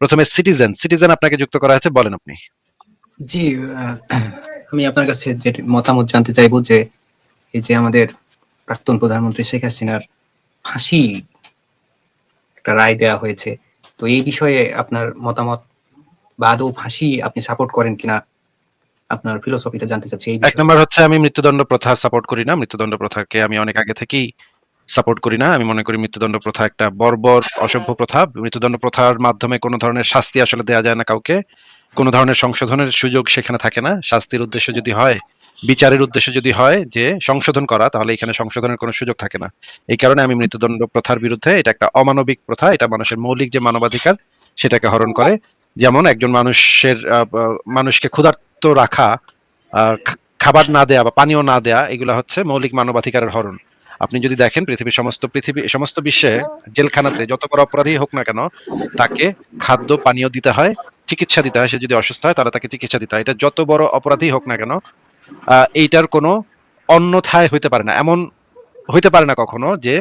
প্রথমে citizen citizen আপনাকে যুক্ত করা হয়েছে বলেন আপনি। জি আমি আপনার কাছে যে মতামত জানতে চাইব যে এই যে আমাদের প্রাক্তন প্রধানমন্ত্রী শেখ হাসিনার ফাঁসি একটা রায় দেওয়া হয়েছে তো এই বিষয়ে আপনার মতামত বা আদৌ ফাঁসি আপনি সাপোর্ট করেন কিনা আপনার ফিলোসফিটা জানতে চাচ্ছি এই এক নম্বর হচ্ছে আমি মৃত্যুদণ্ড প্রথা সাপোর্ট করি না মৃত্যুদণ্ড প্রথাকে আমি অনেক আগে থেকেই সাপোর্ট করি না। আমি মনে করি মৃত্যুদণ্ড প্রথা একটা বর্বর অসভ্য প্রথা। মৃত্যুদণ্ড প্রথার মাধ্যমে কোনো ধরনের শাস্তি আসলে দেওয়া যায় না কাউকে। কোনো ধরনের সংশোধনের সুযোগ সেখানে থাকে না। শাস্তির উদ্দেশ্য যদি হয় বিচারের উদ্দেশ্য যদি হয় যে সংশোধন করা তাহলে এখানে সংশোধনের কোনো সুযোগ থাকে না। এই কারণে আমি মৃত্যুদণ্ড প্রথার বিরুদ্ধে এটা একটা অমানবিক প্রথা। এটা মানুষের মৌলিক যে মানবাধিকার সেটাকে হরণ করে। যেমন একজন মানুষের মানুষকে ক্ষুধার্ত রাখা আহ, খাবার না দেয়া বা পানীয় না দেয়া এগুলা হচ্ছে মৌলিক মানবাধিকারের হরণ। আপনি যদি দেখেন পৃথিবীর সমস্ত পৃথিবী সমস্ত বিশ্বে জেলখানাতে যত বড় অপরাধী হোক না কেন তাকে খাদ্য পানীয় দিতে হয় চিকিৎসা দিতে হয় সে যদি অসুস্থ হয় তাহলে তাকে চিকিৎসা দিতে হয়। এটা যত বড় অপরাধী হোক না কেন এইটার কোনো অন্যথায় হইতে পারে না। এমন হইতে পারে না কখনো যে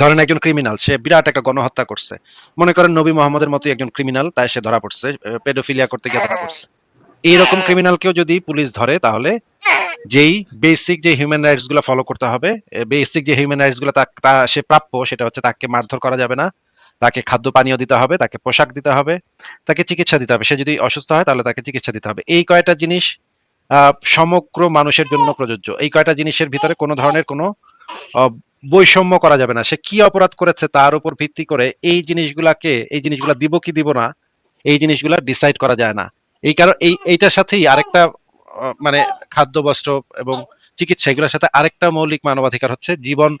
ধরেন একজন ক্রিমিনাল সে বিরাট একটা গণহত্যা করছে। মনে করেন নবী মোহাম্মদের মতো একজন ক্রিমিনাল তাই সে ধরা পড়ছে পেডোফিলিয়া করতে গিয়ে ধরা পড়ছে। এইরকম ক্রিমিনালকেও যদি পুলিশ ধরে তাহলে যেই বেসিক যে হিউম্যান রাইটসগুলো ফলো করতে হবে বেসিক যে হিউম্যান রাইটসগুলো তা- সে প্রাপ্য সেটা হচ্ছে তাকে মারধর করা যাবে না। তাকে খাদ্য পানীয় দিতে হবে, তাকে পোশাক দিতে হবে, তাকে চিকিৎসা দিতে হবে। সে যদি অসুস্থ হয় তাহলে তাকে চিকিৎসা দিতে হবে। এই কয়টা জিনিস সমগ্র মানুষের জন্য প্রযোজ্য। এই কয়টা জিনিসের ভিতরে কোনো ধরনের কোনো বৈষম্য করা যাবে না। সে কি অপরাধ করেছে তার উপর ভিত্তি করে এই জিনিসগুলাকে, এই জিনিসগুলা দিব কি দিব না, এই জিনিসগুলা ডিসাইড করা যায় না। এই কারণ, এই, এইটার সাথেই আরেকটা মানে খাদ্য বস্ত্র এবং চিকিৎসা এগুলোর সাথে আরেকটা মৌলিক মানবাধিকার হচ্ছে জীবন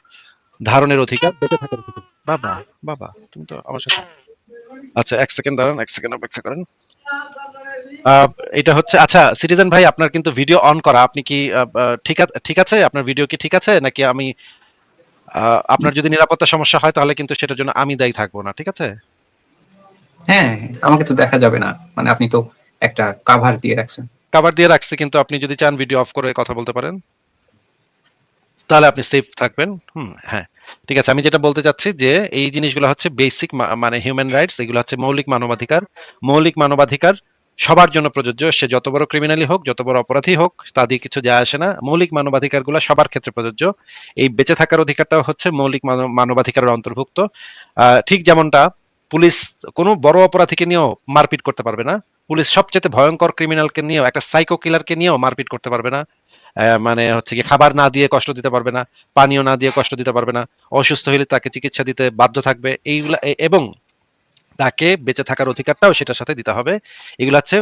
ধারণের অধিকার। বেঁচে থাকার অধিকার। বাবা বাবা তুমি তো আমার সাথে আচ্ছা এক সেকেন্ড দাঁড়ান এক সেকেন্ড অপেক্ষা করেন। এটা হচ্ছে আচ্ছা সিটিজেন ভাই আপনার কিন্তু ভিডিও অন করা। আপনি কি ঠিক আছে ঠিক আছে? আপনার ভিডিও কি ঠিক আছে? নাকি আমি আহ, আপনার যদি নিরাপত্তা সমস্যা হয় তাহলে কিন্তু সেটার জন্য আমি দায়ী থাকব না ঠিক আছে? হ্যাঁ আমাকে তো দেখা যাবে না। মানে আপনি তো একটা কাভার দিয়ে রাখছেন। কাভার দিয়ে রাখছি, কিন্তু আপনি যদি চান ভিডিও অফ করে কথা বলতে পারেন, তাহলে আপনি সেফ থাকবেন। হুম হ্যাঁ। ঠিক আছে, আমি যেটা বলতে চাচ্ছি যে, এই জিনিসগুলো হচ্ছে বেসিক মানে হিউম্যান রাইটস এগুলো হচ্ছে মৌলিক মানবাধিকার। মৌলিক মানবাধিকার সবার জন্য প্রযোজ্য, সে যত বড় ক্রিমিনালি হোক, যত বড় অপরাধী হোক, তা দিয়ে কিছু যায় আসে না। মৌলিক মানবাধিকারগুলো সবার ক্ষেত্রে প্রযোজ্য। এই বেঁচে থাকার অধিকারটাও হচ্ছে মৌলিক মানব- মানবাধিকারের অন্তর্ভুক্ত। ঠিক যেমনটা পুলিশ কোনো বড় অপরাধীকে নিয়েও মারপিট করতে পারবে না পুলিশ সবচেয়ে ভয়ঙ্কর ক্রিমিনালকে নিয়েও, একটা সাইকো কিলারকে নিয়েও মারপিট করতে পারবে না। মানে হচ্ছে কি খাবার না দিয়ে কষ্ট দিতে পারবে না, পানীয় না দিয়ে কষ্ট দিতে পারবে না, অসুস্থ হলে তাকে চিকিৎসা দিতে বাধ্য থাকবে। এইগুলা এবং তাকে বেঁচে থাকার অধিকারটাও সেটার সাথে দিতে হবে। এগুলো হচ্ছে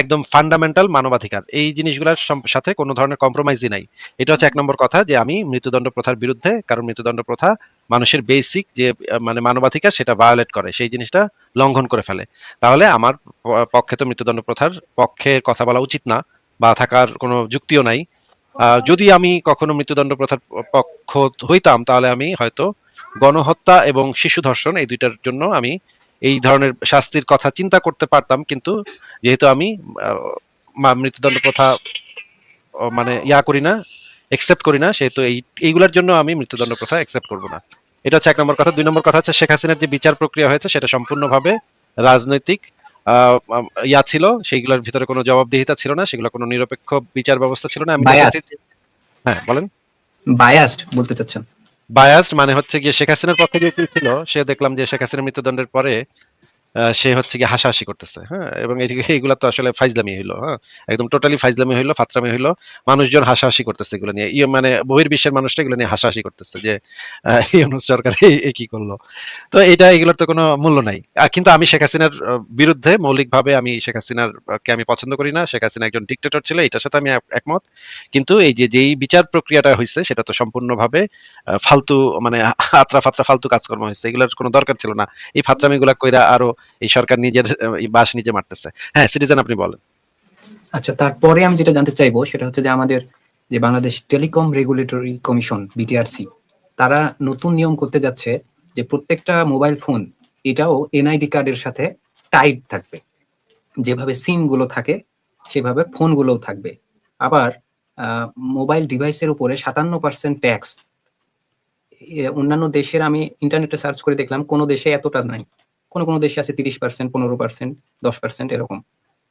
একদম ফান্ডামেন্টাল মানবাধিকার। এই জিনিসগুলোর সাথে কোনো ধরনের কম্প্রোমাইজই নাই। এটা হচ্ছে এক নম্বর কথা যে আমি মৃত্যুদণ্ড প্রথার বিরুদ্ধে, কারণ মৃত্যুদণ্ড প্রথা মানুষের বেসিক যে মানে মানবাধিকার সেটা ভায়োলেট করে সেই জিনিসটা লঙ্ঘন করে ফেলে। তাহলে আমার পক্ষে তো মৃত্যুদণ্ড প্রথার পক্ষে কথা বলা উচিত না বা থাকার কোনো যুক্তিও নাই। যদি আমি কখনো মৃত্যুদণ্ড প্রথার পক্ষ হইতাম তাহলে আমি হয়তো গণহত্যা এবং শিশু ধর্ষণ এই দুইটার জন্য আমি এই ধরনের শাস্তির কথা চিন্তা করতে পারতাম কিন্তু যেহেতু আমি মৃত্যুদণ্ড প্রথা মানে ইয়া করি না একসেপ্ট করি না সেহেতু এই এইগুলোর জন্য আমি মৃত্যুদণ্ড প্রথা একসেপ্ট করব না। এটা হচ্ছে এক নম্বর কথা। দুই নম্বর কথা হচ্ছে শেখ হাসিনার যে বিচার প্রক্রিয়া হয়েছে সেটা সম্পূর্ণভাবে রাজনৈতিক ইয়া ছিল। সেইগুলোর ভিতরে কোনো জবাবদিহিতা ছিল না সেগুলো কোনো নিরপেক্ষ বিচার ব্যবস্থা ছিল না। আমি হ্যাঁ বলেন। বায়াসড বলতে চাচ্ছেন। বায়াসড মানে হচ্ছে গিয়ে শেখ হাসিনার পক্ষে যে ছিল সে দেখলাম যে শেখ হাসিনার মৃত্যুদণ্ডের পরে সে হচ্ছে কি হাসাহাসি করতেছে হ্যাঁ? এবং এই- এইগুলা তো আসলে ফাইজলামি হইল হ্যাঁ? একদম টোটালি ফাইজলামি হইল, ফাতরামি হইল, মানুষজন হাসাহাসি করতেছে এগুলো নিয়ে। ইয়ে মানে বহির্বিশ্বের মানুষটা এগুলো নিয়ে হাসাহাসি করতেছে যে সরকার কি করল? তো এটা এগুলোর তো কোনো মূল্য নাই। কিন্তু আমি শেখ হাসিনার বিরুদ্ধে মৌলিকভাবে আমি শেখ হাসিনার কে আমি পছন্দ করি না, শেখ হাসিনা একজন ডিক্টেটর ছিল, এটার সাথে আমি একমত। কিন্তু এই যে, যেই বিচার প্রক্রিয়াটা হয়েছে সেটা তো সম্পূর্ণভাবে ফালতু মানে আত্রা ফাত্রা ফালতু কাজকর্ম হয়েছে এগুলোর কোনো দরকার ছিল না। এই ফাত্রামিগুলা কইরা আরও এই সরকার নিজের বাস নিজে মারতেছে। হ্যাঁ সিটিজেন আপনি বলেন। আচ্ছা তারপরে আমি যেটা জানতে চাইব, সেটা হচ্ছে যে আমাদের যে Bangladesh telecom regulatory commission BTRC তারা নতুন নিয়ম করতে যাচ্ছে যে প্রত্যেকটা মোবাইল ফোন এটাও এনআইডি কার্ডের সাথে টাইট থাকবে। যেভাবে সিমগুলো থাকে, সেভাবে ফোনগুলোও থাকবে। আবার মোবাইল ডিভাইসের উপরে সাতান্ন পার্সেন্ট ট্যাক্স অন্যান্য দেশের আমি ইন্টারনেটে সার্চ করে দেখলাম, কোনো দেশে এতটা নাই। কোনো কোনো দেশে আছে তিরিশ পার্সেন্ট পনেরো পার্সেন্ট দশ পার্সেন্ট এরকম।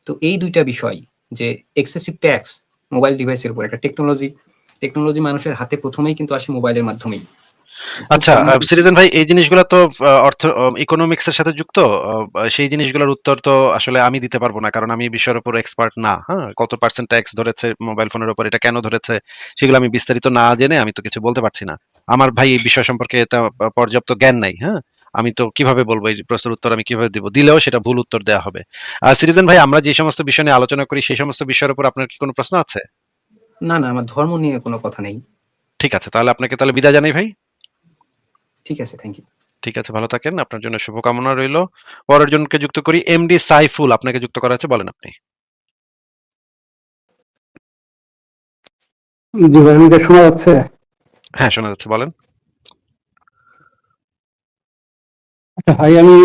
তো এই দুইটা বিষয় যে এক্সেসিভ ট্যাক্স মোবাইল ডিভাইসের উপর একটা টেকনোলজি টেকনোলজি মানুষের হাতে প্রথমেই কিন্তু আসে মোবাইলের মাধ্যমেই। আচ্ছা সিটিজেন ভাই এই জিনিসগুলো তো অর্থ ইকোনমিক্স এর সাথে যুক্ত? সেই জিনিসগুলোর উত্তর তো আসলে আমি দিতে পারব না কারণ আমি এই বিষয়ের উপর এক্সপার্ট না হ্যাঁ? কত পার্সেন্ট ট্যাক্স ধরেছে মোবাইল ফোনের উপর এটা কেন ধরেছে সেগুলো আমি বিস্তারিত না জেনে আমি তো কিছু বলতে পারছি না। আমার ভাই এই বিষয় সম্পর্কে পর্যাপ্ত জ্ঞান নাই হ্যাঁ? আমি তো কীভাবে বলব? এই প্রশ্নের উত্তর আমি কীভাবে দিব? দিলেও সেটা ভুল উত্তর দেওয়া হবে। আর সিটিজেন ভাই আমরা যে সমস্ত বিষয় নিয়ে আলোচনা করি সেই সমস্ত বিষয়ের উপর আপনার কি কোনো প্রশ্ন আছে? না না আমার ধর্ম নিয়ে কোনো কথা নেই। ঠিক আছে তাহলে আপনাকে তাহলে বিদায় জানাই ভাই। ঠিক আছে থ্যাংক ইউ ঠিক আছে ভালো থাকেন আপনার জন্য শুভকামনা রইল। পরের জনকে যুক্ত করি এমডি সাইফুল আপনাকে যুক্ত করা আছে বলেন আপনি। জি ভাই শোনা যাচ্ছে? হ্যাঁ শোনা যাচ্ছে বলেন আচ্ছা ভাই, আমি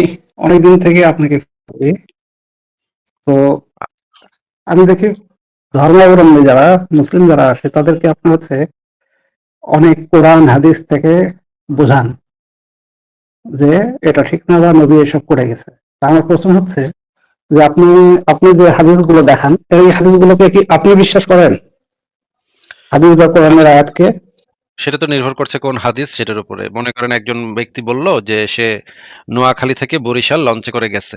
অনেকদিন থেকে আপনাকে তো আমি দেখি ধর্মাবলম্বী যারা, মুসলিম যারা আসে তাদেরকে আপনি হচ্ছে অনেক কোরআন, হাদিস থেকে বোঝান যে এটা ঠিক না বা নবী এসব করে গেছে। আমার প্রশ্ন হচ্ছে যে আপনি আপনি যে হাদিসগুলো দেখান, এই হাদিসগুলোকে কি আপনি বিশ্বাস করেন? হাদিস বা কোরআনের আয়াতকে? সেটা তো নির্ভর করছে কোন হাদিস সেটার উপরে। মনে করেন একজন ব্যক্তি বলল যে সে নোয়াখালী থেকে বরিশাল লঞ্চে করে গেছে।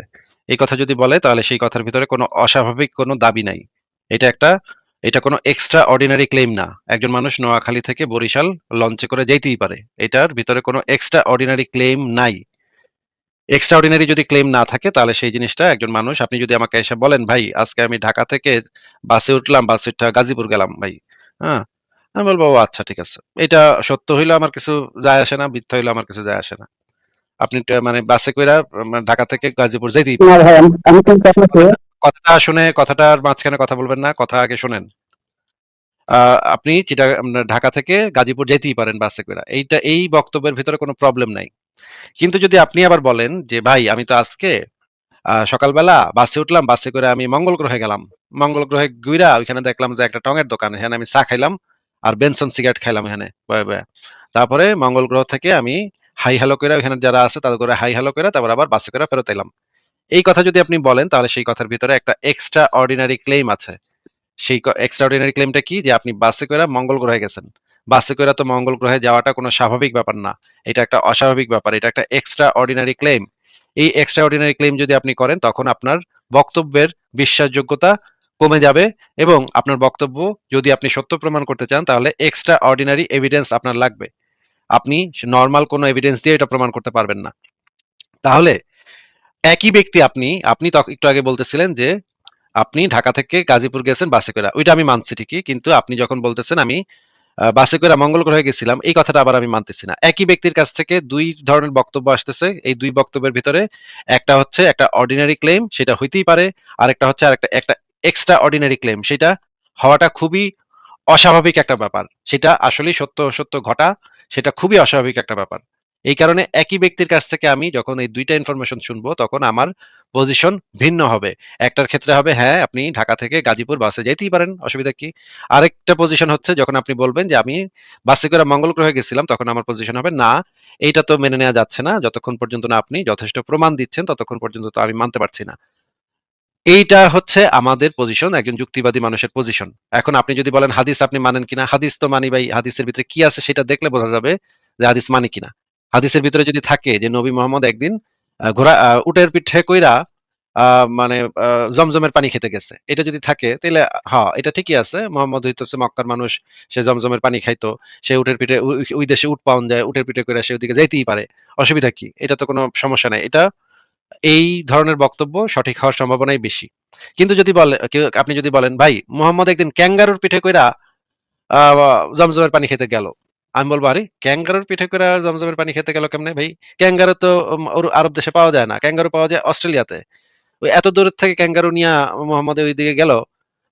এই কথা যদি বলে, তাহলে সেই কথার ভিতরে কোনো অস্বাভাবিক কোনো দাবি নাই। এটা একটা, এটা কোনো এক্সট্রা অর্ডিনারি ক্লেম না। একজন মানুষ নোয়াখালী থেকে বরিশাল লঞ্চে করে যেতেই পারে। এটার ভিতরে কোনো এক্সট্রা অর্ডিনারি ক্লেম নাই। এক্সট্রা অর্ডিনারি যদি ক্লেম না থাকে, তাহলে সেই জিনিসটা একজন মানুষ, আপনি যদি আমাকে এসে বলেন, ভাই, আজকে আমি ঢাকা থেকে বাসে উঠলাম বাসে গাজীপুর গেলাম, ভাই। হ্যাঁ আমি বলব ও আচ্ছা ঠিক আছে। এটা সত্য হইল আমার কিছু যায় আসে না মিথ্যা হইল আমার কিছু যায় আসে না। আপনি মানে বাসে কইরা ঢাকা থেকে গাজীপুর যেতেই কথাটা শুনে কথাটার মাঝখানে কথা বলবেন না কথা আগে শুনেন। আপনি চিটা ঢাকা থেকে গাজীপুর যেতেই পারেন বাসে করে এইটা এই বক্তব্যের ভিতরে কোনো প্রবলেম নাই। কিন্তু যদি আপনি আবার বলেন যে ভাই আমি তো আজকে আহ, সকালবেলা বাসে উঠলাম বাসে করে আমি মঙ্গল গ্রহে গেলাম। মঙ্গল গ্রহে গুইরা ওইখানে দেখলাম যে একটা টঙের দোকান এখানে আমি চা খাইলাম। আর বেনসন সিগারেট খাইলাম এখানে। তারপরে মঙ্গল গ্রহ থেকে আমি হাই হ্যালো করে ওখানে যারা আছে তাদের করে হাই হ্যালো করে তারপর আবার বাসে করে ফেরত এলাম। এই কথা যদি আপনি বলেন তাহলে সেই কথার ভিতরে একটা এক্সট্রা অর্ডিনারি ক্লেম আছে। সেই এক্সট্রা অর্ডিনারি ক্লেমটা কি? যে আপনি বাসে করে মঙ্গল গ্রহে গেছেন। বাসে করে তো মঙ্গল গ্রহে যাওয়াটা কোনো স্বাভাবিক ব্যাপার না। এটা একটা অস্বাভাবিক ব্যাপার, এটা একটা এক্সট্রা অর্ডিনারি ক্লেম এই এক্সট্রা অর্ডিনারি ক্লেম যদি আপনি করেন তখন আপনার বক্তব্যের বিশ্বাসযোগ্যতা কমে যাবে এবং আপনার বক্তব্য যদি আপনি সত্য প্রমাণ করতে চান, তাহলে এক্সট্রা অর্ডিনারি এভিডেন্স আপনার লাগবে। আপনি নর্মাল কোনো এভিডেন্স দিয়ে এটা প্রমাণ করতে পারবেন না। তাহলে একই ব্যক্তি আপনি আপনি একটু আগে বলতেছিলেন যে আপনি ঢাকা থেকে গাজীপুর গেছেন বাসে করে। ওইটা আমি মানছি ঠিকই, কিন্তু আপনি যখন বলতেছেন আমি বাসে করে মঙ্গল গ্রহে গেছিলাম, এই কথাটা আবার আমি মানতেছি না। একই ব্যক্তির কাছ থেকে দুই ধরনের বক্তব্য আসতেছে। এই দুই বক্তব্যের ভিতরে একটা হচ্ছে একটা অর্ডিনারি ক্লেম সেটা হইতেই পারে। আর একটা হচ্ছে আর একটা এক্সট্রা অর্ডিনারি ক্লেম সেটা হওয়াটা খুবই অস্বাভাবিক একটা ব্যাপার। সেটা আসলেই সত্য সত্য ঘটা, সেটা খুবই অস্বাভাবিক একটা ব্যাপার। এই কারণে একই ব্যক্তির কাছ থেকে আমি যখন এই দুইটা ইনফরমেশন শুনব, তখন আমার পজিশন ভিন্ন হবে। একটার ক্ষেত্রে হবে হ্যাঁ আপনি ঢাকা থেকে গাজীপুর বাসে যেতেই পারেন, অসুবিধা কি? আরেকটা পজিশন হচ্ছে, যখন আপনি বলবেন যে, আমি বাসে করে মঙ্গল গ্রহে গেছিলাম তখন আমার পজিশন হবে, না, এইটা তো মেনে নেওয়া যাচ্ছে না। যতক্ষণ পর্যন্ত না আপনি যথেষ্ট প্রমাণ দিচ্ছেন, ততক্ষণ পর্যন্ত তো আমি মানতে পারছি না। এইটা হচ্ছে আমাদের পজিশন একজন যুক্তিবাদী মানুষের পজিশন এখন আপনি যদি বলেন হাদিস আপনি মানেন কিনা, হাদিস তো মানি ভাই, হাদিসের ভিতরে কি আছে সেটা দেখলে বোঝা যাবে যে হাদিস মানি কিনা। হাদিসের ভিতরে যদি থাকে যে নবী মোহাম্মদ একদিন ঘোড়া উটের পিঠে কইরা মানে জমজমের পানি খেতে গেছে। এটা যদি থাকে তাহলে হ্যাঁ এটা ঠিকই আছে। মোহাম্মদ হইতেছে মক্কার মানুষ, সে জমজমের পানি খাইতো, সে উটের পিঠে ওই- ওই দেশে উট পাওয়া যায়, উটের পিঠে করে সে ওদিকে যাইতেই পারে। অসুবিধা কি? এটা তো কোনো সমস্যা নাই। এটা এই ধরনের বক্তব্য সঠিক হওয়ার সম্ভাবনাই বেশি। কিন্তু যদি বলে আপনি যদি বলেন, ভাই, মোহাম্মদ একদিন ক্যাঙ্গারুর পিঠে কইরা জমজমের পানি খেতে গেল। আমি বলব, আরে, ক্যাঙ্গারুর পিঠে করে জমজমের পানি খেতে গেল কেমনে ভাই? ক্যাঙ্গারু তো ওর আরব দেশে পাওয়া যায় না। ক্যাঙ্গারু পাওয়া যায় অস্ট্রেলিয়াতে। ওই এত দূর থেকে ক্যাঙ্গারু নিয়ে মোহাম্মদের ওই দিকে গেল?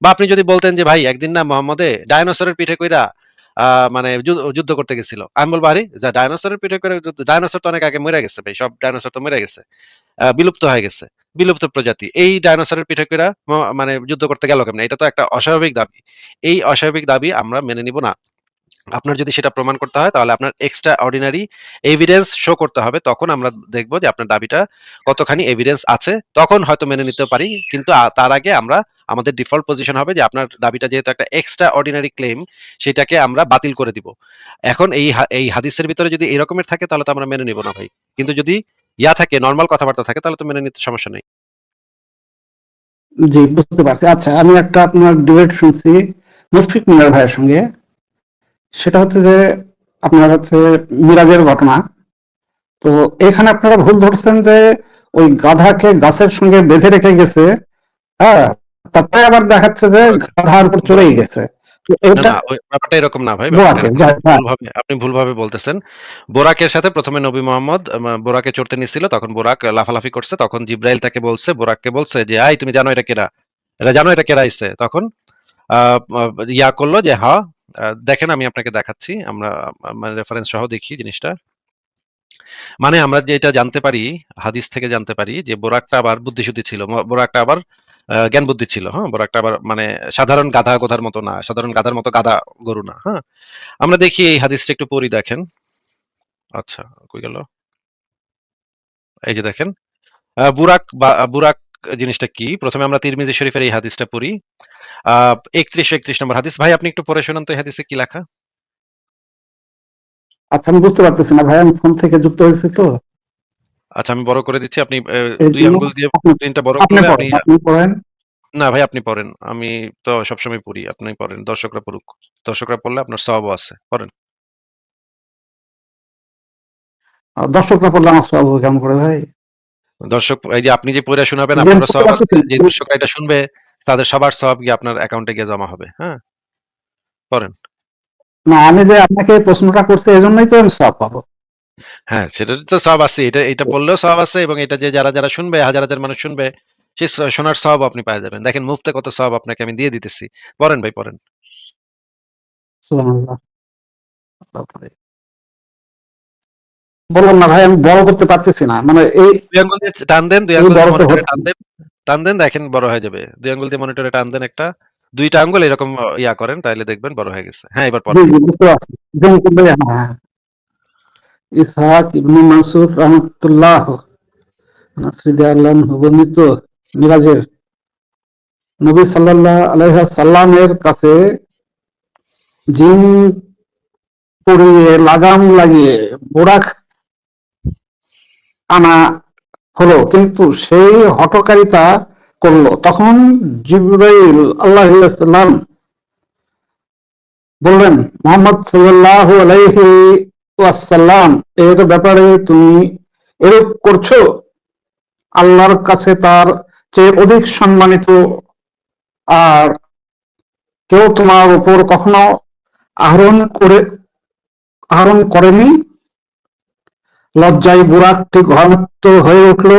বা আপনি যদি বলতেন যে, ভাই, একদিন না মোহাম্মদে ডায়নোসরের পিঠে কইরা মানে যুদ্ধ করতে গেছিল। আমি বলব, আরে, যা ডায়নোসরের পিঠে করে ডায়নোসর তো অনেক আগে মরে গেছে ভাই, সব ডায়নোসর তো মরে গেছে। বিলুপ্ত হয়ে গেছে, বিলুপ্ত প্রজাতি। এই ডাইনোসরের পিঠে কইরা মানে যুদ্ধ করতে গেল কেমনে? এটা তো একটা অস্বাভাবিক দাবি। এই অস্বাভাবিক দাবি আমরা মেনে নিব না। আপনার যদি সেটা প্রমাণ করতে হয়, তাহলে আপনার এক্সট্রা অর্ডিনারি এভিডেন্স শো করতে হবে। তখন আমরা দেখব যে আপনার দাবিটা কতখানি এভিডেন্স আছে। তখন হয়তো মেনে নিতে পারি, কিন্তু তার আগে আমরা, আমাদের ডিফল্ট পজিশন হবে যে আপনার দাবিটা যেহেতু একটা এক্সট্রা অর্ডিনারি ক্লেম সেটাকে আমরা বাতিল করে দিব। এখন এই এই হাদিসের ভিতরে যদি এরকমের থাকে, তাহলে তো আমরা মেনে নিব না ভাই। কিন্তু যদি ইয়া থাকে নর্মাল কথাবার্তা থাকে, তাহলে তো মেনে নিতে সমস্যা নেই। জি, বুঝতে পারছি। আচ্ছা আমি একটা আপনার ডিবেট শুনছি মুশফিক মিনার ভাইয়ের সঙ্গে। সেটা হচ্ছে যে, আপনার হচ্ছে মিরাজের ঘটনা। তো এখানে আপনারা ভুল ধরছেন যে, ওই গাধাকে গাছের সঙ্গে বেঁধে রেখে গেছে হ্যাঁ তারপরে আবার দেখাচ্ছে যে গাধার উপর চলেই গেছে। ব্যাপারটা এরকম না ভাই বোরাকে, ব্যাপারটা যাই, এরকম না। ভুলভাবে আপনি ভুলভাবে বলতেছেন। বোরাকের সাথে প্রথমে নবী মোহাম্মদ বোরাকে চড়তে নিছিল তখন বোরাক লাফালাফি করছে তখন জিব্রাইল তাকে বলছে বোরাককে বলছে যে আই তুমি জানো এটা কেরা? এটা জানো এটা কেরা আইছে? তখন ইয়া করল যে হা দেখেন আমি আপনাকে দেখাচ্ছি আমরা মানে রেফারেন্স সহ দেখি জিনিসটা। মানে আমরা যেটা জানতে পারি হাদিস থেকে জানতে পারি যে বোরাকটা আবার বুদ্ধিশুদ্ধি ছিল বোরাকটা আবার জ্ঞান বুদ্ধি ছিল হ্যাঁ? বড় একটা আবার মানে সাধারণ গাধা গোধার মতো না, সাধারণ গাধার মতো গাধা গরু না হ্যাঁ? আমরা দেখি এই হাদিসটা একটু পড়ি, দেখেন। আচ্ছা কই গেল? এই যে দেখেন বুরাক বা, বুরাক জিনিসটা কি? প্রথমে আমরা তিরমিজি শরীফের এই হাদিসটা পড়ি। একত্রিশ একত্রিশ নম্বর হাদিস। ভাই, আপনি একটু পড়ে শোনান তো এই হাদিসে কি লেখা? আচ্ছা আমি বুঝতে পারতেছি না। ভাই, আমি ফোন থেকে যুক্ত হয়েছি তো। আচ্ছা আমি বড় করে দিচ্ছি। আপনি দুই আঙ্গুল দিয়ে স্ক্রিনটা বড় পড়েন আপনি পড়েন। না ভাই আপনি পড়েন। আমি তো সবসময় পড়ি আপনি পড়েন দর্শকরা পড়ুক। দর্শকরা পড়লে আপনার সবও আছে পড়েন। দর্শকরা পড়লে আমার সব কেমন করে ভাই? দর্শক এই যে আপনি যে পড়ে শোনাবেন বুঝতে সব আছে যে দর্শকরা এটা শুনবে তাদের সবার সব গিয়ে আপনার অ্যাকাউন্টে গিয়ে জমা হবে হ্যাঁ? পড়েন। না আমি যে আপনাকে প্রশ্নটা করছি এই জন্যই তো আমি সব পাবো। হ্যাঁ সেটা তো সব আছে। এটা এটা বললেও সব আছে এবং এটা যে যারা যারা শুনবে হাজার হাজার মানুষ শুনবে সে শোনার সব আপনি পেয়ে যাবেন। দেখেন মুফতে কত সব আপনাকে আমি দিয়ে দিতেছি। পড়েন ভাই পড়েন। বললাম না ভাই আমি বড় করতে পারতেছি না। মানে এই দুই আঙ্গুল দিয়ে টান দেন দুই আঙ্গুল দিয়ে মনিটরে টান দেন। টান দেন দেখেন বড় হয়ে যাবে। দুই আঙ্গুল দিয়ে মনিটরে টান দেন একটা। দুইটা আঙ্গুল এরকম ইয়া করেন তাহলে দেখবেন বড় হয়ে গেছে। হ্যাঁ এবার পড়েন জি বুঝতে পারছি যেমন করলে হ্যাঁ ইবনে মানসুর রহমতুল্লাহ বর্ণিত মিরাজের নবী সাল্লাল্লাহু আলাইহি সাল্লামের কাছে জিন পরিয়ে লাগাম লাগিয়ে, বোরাক আনা হলো। কিন্তু সেই হটকারিতা করল। তখন জিব্রাইল আল্লাহ সাল্লাম বললেন, মোহাম্মদ সাল্লাল্লাহু আলাইহি ওয়াসাল্লাম এর ব্যাপারে তুমি এরূপ করছ? আল্লাহর কাছে তার চেয়ে অধিক সম্মানিত। আর কেউ তোমার উপর কখনো আহরণ করে আহরণ করেনি? লজ্জায় বুরাকটি ঘনত্ব হয়ে উঠল।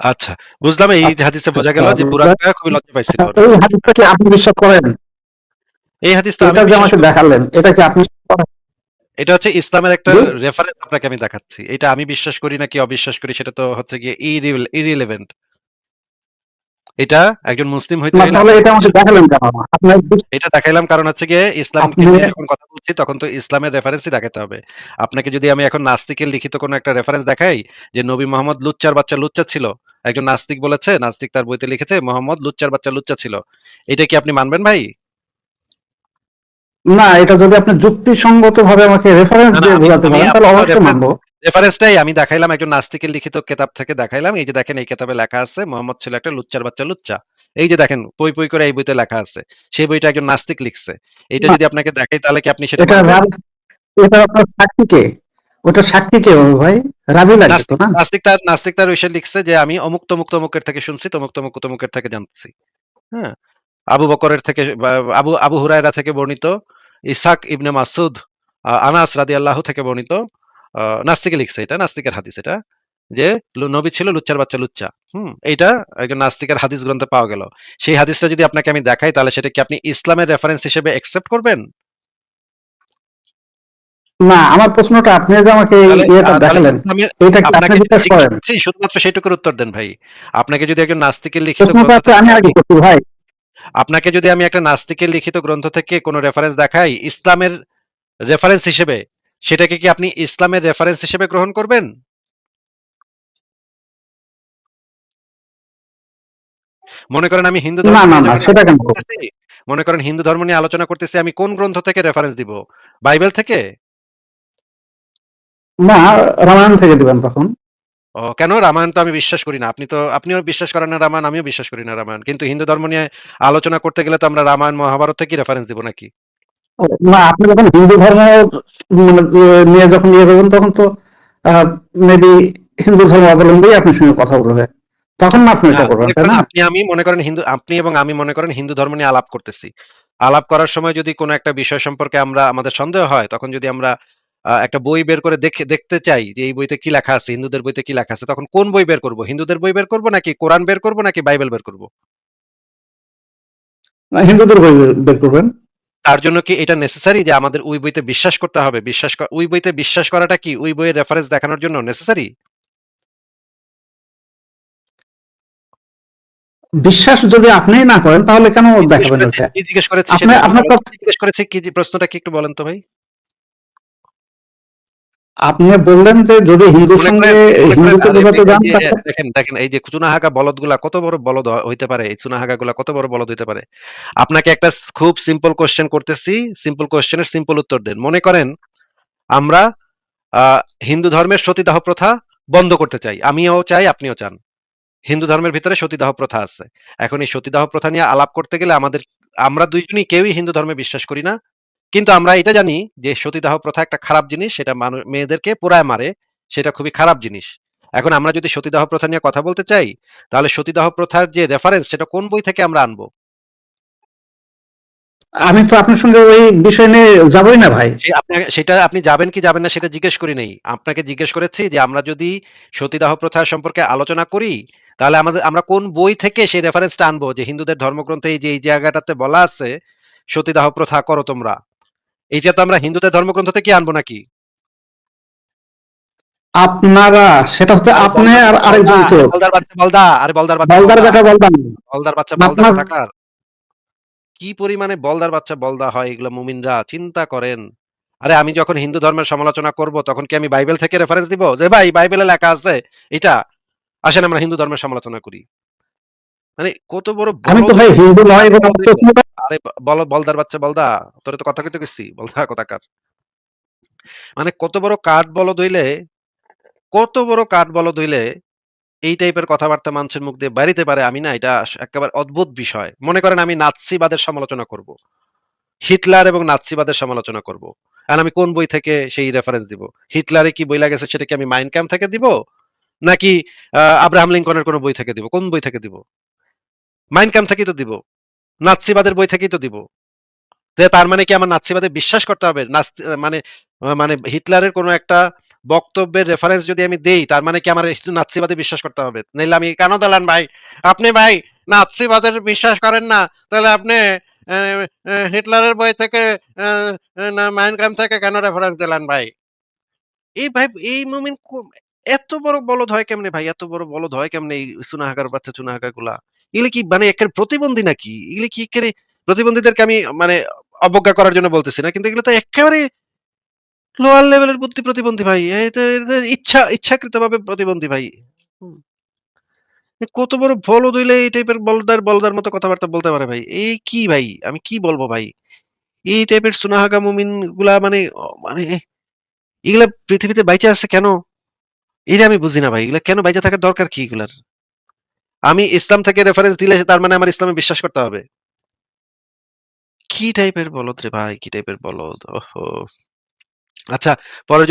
আচ্ছা বুঝলাম এই হাদিসে বোঝা গেল যে বুরাকটা খুবই লজ্জা পাইছিল। এই হাদিসটা কি আপনি বিশ্বাস করেন? এই হাদিসটা আমাকে দেখালেন এটা কি আপনি? এটা হচ্ছে ইসলামের একটা রেফারেন্স আপনাকে আমি দেখাচ্ছি। এটা আমি বিশ্বাস করি নাকি অবিশ্বাস করি সেটা তো হচ্ছে গিয়ে ইরিলেভেন্ট এটা একজন মুসলিম হইতে তাহলে এটা আমাকে দেখালেন কেন? এটা দেখাইলাম কারণ হচ্ছে গিয়ে ইসলামকে নিয়ে যখন কথা বলছি তখন তো ইসলামের রেফারেন্সই দেখাতে হবে। আপনাকে যদি আমি এখন নাস্তিকের লিখিত কোনো একটা রেফারেন্স দেখাই যে নবী মোহাম্মদ লুচ্চার বাচ্চা লুচ্চা ছিল একজন নাস্তিক বলেছে নাস্তিক তার বইতে লিখেছে মোহাম্মদ লুচ্চার বাচ্চা লুচ্চা ছিল। এটা কি আপনি মানবেন ভাই? না এটা যদি আপনি আমাকে রেফারেন্স দিয়ে বোঝাতে পারেন তাহলে অবশ্যই মানবো। রেফারেন্সটাই আমি দেখাইলাম একজন নাস্তিকের লিখিত কিতাব থেকে দেখাইলাম। এই যে দেখেন এই কিতাবে লেখা আছে মোহাম্মদ ছিল একটা লুচ্চার বাচ্চা লুচ্চা। এই যে দেখেন পই পই করে এই বইতে লেখা আছে সেই বইটা একজন নাস্তিক লিখছে। এটা যদি আপনাকে দেখাই তাহলে কি আপনি সেটা এটা আপনার সাক্ষী কে? ওটা সাক্ষী কে ভাই? রাবি লাগবে তো নাস্তিক না? নাস্তিক তার নাস্তিক তার বিষয়ে লিখছে যে আমি অমুক তমুক তমুকের থেকে শুনছি তমুক তমুক তমুকের থেকে জানতেছি হ্যাঁ? আবু বকরের থেকে আবু আবু হুরায়রা থেকে বর্ণিত ইসাক ইবনে মাসুদ আনাস রাদি আল্লাহ থেকে বর্ণিত নাস্তিকে লিখছে এটা নাস্তিকের হাদিস এটা যে নবী ছিল লুচ্চার বাচ্চা লুচ্চা হুম এইটা একজন নাস্তিকের হাদিস গ্রন্থে পাওয়া গেল। সেই হাদিসটা যদি আপনাকে আমি দেখাই তাহলে সেটা কি আপনি ইসলামের রেফারেন্স হিসেবে একসেপ্ট করবেন? না আমার প্রশ্নটা আপনি যে আমাকে এই তাহলে- ইয়েটা তাহলে দেখালেন এটা আপনি আপনাকে বিশ্বাস জিজ্ঞেস করেন? করছি, শুধুমাত্র সেইটুকুর উত্তর দেন ভাই। আপনাকে যদি একজন নাস্তিকের লিখিত আমি আগে ভাই। আপনাকে যদি আমি একটা নাস্তিকের লিখিত গ্রন্থ থেকে কোনো রেফারেন্স দেখাই ইসলামের রেফারেন্স হিসেবে সেটাকে কি আপনি ইসলামের রেফারেন্স হিসেবে গ্রহণ করবেন? মনে করেন আমি হিন্দু ধর্ম মনে করেন হিন্দু ধর্ম নিয়ে আলোচনা করতেছি আমি কোন গ্রন্থ থেকে রেফারেন্স দিব? বাইবেল থেকে? না রামায়ণ থেকে দিবেন তখন। ও কেন? রামায়ণ তো আমি বিশ্বাস করি না। আপনি তো আপনিও বিশ্বাস করেন না রামায়ণ আমিও বিশ্বাস করি না রামায়ণ। কিন্তু হিন্দু ধর্ম নিয়ে আলোচনা করতে গেলে তো আমরা রামায়ণ মহাভারত থেকে রেফারেন্স দিব নাকি? না আপনি যখন হিন্দু ধর্ম মানে, নিয়ে যখন ইয়ে করবেন তখন তো মেবি হিন্দু ধর্ম অবলম্বী আপনার সঙ্গে কথা বলবে তখন না আপনি এটা করবেন তাই না? আপনি আমি মনে করেন হিন্দু আপনি এবং আমি মনে করেন হিন্দু ধর্ম নিয়ে আলাপ করতেছি। আলাপ করার সময় যদি কোনো একটা বিষয় সম্পর্কে আমরা আমাদের সন্দেহ হয় তখন যদি আমরা একটা বই বের করে দেখে দেখতে চাই যে এই বইতে কি লেখা আছে হিন্দুদের বইতে কি লেখা আছে তখন কোন বই বের করব? হিন্দুদের বই বের করব নাকি কোরআন বের করব নাকি বাইবেল বের করব? না, হিন্দুদের বই বের- করবেন। তার জন্য কি এটা নেসেসারি যে আমাদের ওই বইতে বিশ্বাস করতে হবে? বিশ্বাস ওই বইতে বিশ্বাস করাটা কি? ওই বইয়ের রেফারেন্স দেখানোর জন্য নেসেসারি বিশ্বাস যদি আপনি না করেন তাহলে কেন দেখাবেন জিজ্ঞেস করেছি আপনি- আপনার জিজ্ঞেস করেছি? কি প্রশ্নটা কি একটু বলেন তো ভাই। আপনি বললেন যে যদি হিন্দুর মনে সঙ্গে হিন্দুকে বোঝাতে যান দেখেন দেখেন এই যে চুনাহাগা বলদগুলা কত বড় বলদ হইতে পারে এই চুনাহাগা গুলা কত বড় বলদ হইতে পারে? আপনাকে একটা খুব সিম্পল কোশ্চেন করতেছি সিম্পল কোশ্চেনের সিম্পল উত্তর দেন। মনে করেন আমরা আহ, হিন্দু ধর্মের সতীদাহ প্রথা বন্ধ করতে চাই আমিও চাই আপনিও চান। হিন্দু ধর্মের ভিতরে সতীদাহ প্রথা আছে। এখন এই সতীদাহ প্রথা নিয়ে আলাপ করতে গেলে আমাদের আমরা দুইজনই কেউই হিন্দু ধর্মে বিশ্বাস করি না। কিন্তু আমরা এটা জানি যে সতীদাহ প্রথা একটা খারাপ জিনিস সেটা মানুষ মেয়েদেরকে পোড়ায় মারে সেটা খুবই খারাপ জিনিস। এখন আমরা যদি সতীদাহ প্রথা নিয়ে কথা বলতে চাই তাহলে সতীদাহ প্রথার যে রেফারেন্স সেটা কোন বই থেকে আমরা আনব? আমি তো আপনার সঙ্গে ওই বিষয় নিয়ে যাবই না ভাই। সেটা আপনি যাবেন কি যাবেন না সেটা জিজ্ঞেস করি নেই। আপনাকে জিজ্ঞেস করেছি যে আমরা যদি সতীদাহ প্রথা সম্পর্কে আলোচনা করি তাহলে আমাদের আমরা কোন বই থেকে সেই রেফারেন্সটা আনব? যে হিন্দুদের ধর্মগ্রন্থে এই যে এই জায়গাটাতে বলা আছে সতীদাহ প্রথা করো তোমরা। এইটা তো আমরা হিন্দুদের ধর্মগ্রন্থ থেকে আনব নাকি? আপনারা সেটা হচ্ছে আপনি আর আরেকজন বলদা, বলদার বাচ্চা বলদা আরে বলদার বাচ্চা বলদার বলদা, বেটা বলদার বাচ্চা বলদা থাকার। কি পরিমাণে বলদার বাচ্চা বলদা হয় এগুলো মুমিনরা? চিন্তা করেন। আরে আমি যখন হিন্দু ধর্মের সমালোচনা করব তখন কি আমি বাইবেল থেকে রেফারেন্স দিব? যে ভাই বাইবেলে লেখা আছে এটা। আসেন আমরা হিন্দু ধর্মের সমালোচনা করি। মানে কত বড় আমি তো ভাই হিন্দু নয় এবং আরে বল বলদার বাচ্চা বলদা তোরে তো কথা কইতে গেছি বলদা কথাকার। মানে কত বড় কাঠ বলদ হইলে কত বড় কাঠ বলদ হইলে এই টাইপের কথাবার্তা মানুষের মুখ দিয়ে বাড়িতে পারে আমি না এটা একেবারে অদ্ভুত বিষয়। মনে করেন আমি নাৎসিবাদের সমালোচনা করব। হিটলার এবং নাৎসিবাদের সমালোচনা করব। আর আমি কোন বই থেকে সেই রেফারেন্স দিব? হিটলারে কি বই লাগেছে সেটা কি আমি মাইন ক্যাম্প থেকে দিব? নাকি আহ, আব্রাহাম লিঙ্কনের কোন বই থেকে দিব? কোন বই থেকে দিব? মাইন ক্যাম্প থেকেই তো দিব। নাৎসিবাদের বই থেকেই তো দিব। তার মানে কি আমার নাৎসিবাদে বিশ্বাস করতে হবে? মানে মানে হিটলারের কোনো একটা বক্তব্যের রেফারেন্স যদি আমি দেই, তার মানে কি আমার নাৎসিবাদে বিশ্বাস করতে হবে? নাইলে আমি কেন দালান ভাই? আপনি ভাই, নাৎসিবাদের বিশ্বাস করেন না। তাহলে আপনি হিটলারের বই থেকে মাইন কাম থেকে কেন রেফারেন্স দিলেন ভাই? এই ভাই, এই মুমিন এত বড় বলদ হয় কেমনে ভাই? এত বড় বলদ হয় কেমনে এই চুনাহাগার বাচ্চা চুনাহাগারগুলা এগুলি কি মানে একের প্রতিবন্ধী নাকি? এগুলি কি একেবারে প্রতিবন্ধীদেরকে আমি মানে অবজ্ঞা করার জন্য বলতেছি না, কিন্তু এগুলো তো একেবারে লোয়ার লেভেলের বুদ্ধি প্রতিবন্ধী ভাই। ইচ্ছা ইচ্ছাকৃত ভাবে প্রতিবন্ধী ভাই। কত বড় বলদ হইলে এই টাইপের বলদার বলদার মতো কথাবার্তা বলতে পারে ভাই। এই কি ভাই? আমি কি বলব ভাই? এই টাইপের সুনাহাগা মুমিনগুলা মানে মানে এগুলা পৃথিবীতে বাইচে আছে কেন? এটা আমি বুঝি না ভাই। এগুলা কেন বাইচে থাকার দরকার কি এগুলার? আমি ইসলাম থেকে রেফারেন্স দিলে তার মানে আমার ইসলামে বিশ্বাস করতে হবে। কি টাইপের বলদ রে ভাই? কি টাইপের বলদ? ওহো। আচ্ছা পরের